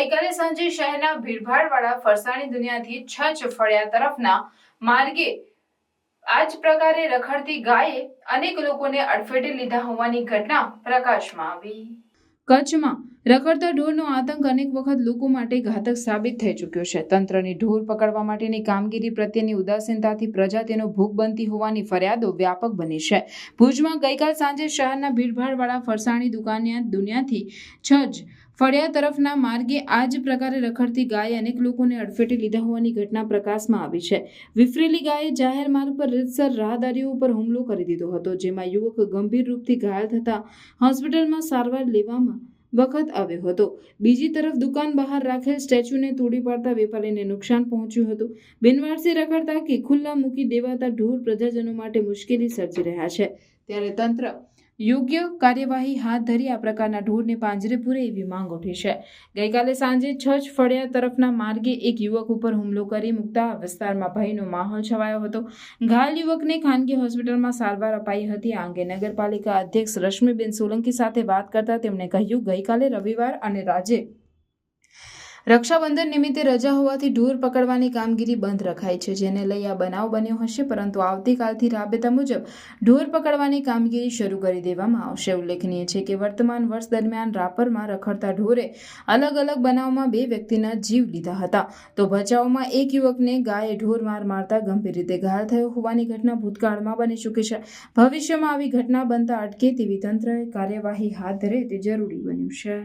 ગઈકાલે સાંજે શહેરના ભીડભાડવાળા ફરસાણી દુનિયાથી છ ફળિયા તરફના માર્ગે આ જ પ્રકારે રખડતી ગાયે અનેક લોકોને અડફેટે લીધા હોવાની ઘટના પ્રકાશમાં આવી. કચ્છમાં રખડતા ઢોરનો આતંક અનેક વખત લોકો માટે ઘાતક સાબિત થઈ ચૂક્યો છે. તંત્રની ઢોર પકડવા માટેની કામગીરી પ્રત્યેની ઉદાસીનતાથી પ્રજા તેનો ભોગ બનતી હોવાની ફરિયાદો વ્યાપક બની છે. ભુજમાં ગઈકાલ સાંજે શહેરના ભીડભાડવાળા ફરસાણી દુકાનિયા દુનિયાથી છજ ફળિયા તરફના માર્ગે આ જ પ્રકારે રખડતી ગાય અનેક લોકોને અડફેટે લીધા હોવાની ઘટના પ્રકાશમાં આવી છે. વિફરેલી ગાયે જાહેર માર્ગ પર રીતસર રાહદારીઓ ઉપર હુમલો કરી દીધો હતો, જેમાં યુવક ગંભીર રૂપથી ઘાયલ થતા હોસ્પિટલમાં સારવાર લેવામાં વખત આવ્યો હતો. બીજી તરફ દુકાન બહાર રાખેલ સ્ટેચ્યુને તોડી પાડતા વેપારીને નુકસાન પહોંચ્યું હતું. બિનવારસી રખડતા કે ખુલ્લા મૂકી દેવાતા ઢોર પ્રજાજનો માટે મુશ્કેલી સર્જી રહ્યા છે. ત્યારે તંત્ર યોગ્ય કાર્યવાહી હાથ ધરી આ પ્રકારના ઢોરને પાંજરે પૂરે એવી માંગ ઉઠી છે. ગઈકાલે સાંજે છજ ફળિયા તરફના માર્ગે એક યુવક ઉપર હુમલો કરી મૂકતા વિસ્તારમાં ભયનો માહોલ છવાયો હતો. ઘાયલ યુવકને ખાનગી હોસ્પિટલમાં સારવાર અપાઈ હતી. આ અંગે નગરપાલિકા અધ્યક્ષ રશ્મિબેન સોલંકી સાથે વાત કરતા તેમણે કહ્યું, ગઈકાલે રવિવાર અને રાજે રક્ષાબંધન નિમિત્તે રજા હોવાથી ઢોર પકડવાની કામગીરી બંધ રખાઈ છે, જેને લઈ આ બનાવ બન્યો હશે, પરંતુ આવતીકાલથી રાબેતા મુજબ ઢોર પકડવાની કામગીરી શરૂ કરી દેવામાં આવશે. ઉલ્લેખનીય છે કે વર્તમાન વર્ષ દરમિયાન રાપરમાં રખડતા ઢોરે અલગ અલગ બનાવમાં બે વ્યક્તિના જીવ લીધા હતા. તો ભચાઉમાં એક યુવકને ગાયે ઢોર માર મારતા ગંભીર રીતે ઘાયલ થયો હોવાની ઘટના ભૂતકાળમાં બની ચૂકી છે. ભવિષ્યમાં આવી ઘટના બનતા અટકે તેવી તંત્રએ કાર્યવાહી હાથ ધરે તે જરૂરી બન્યું છે.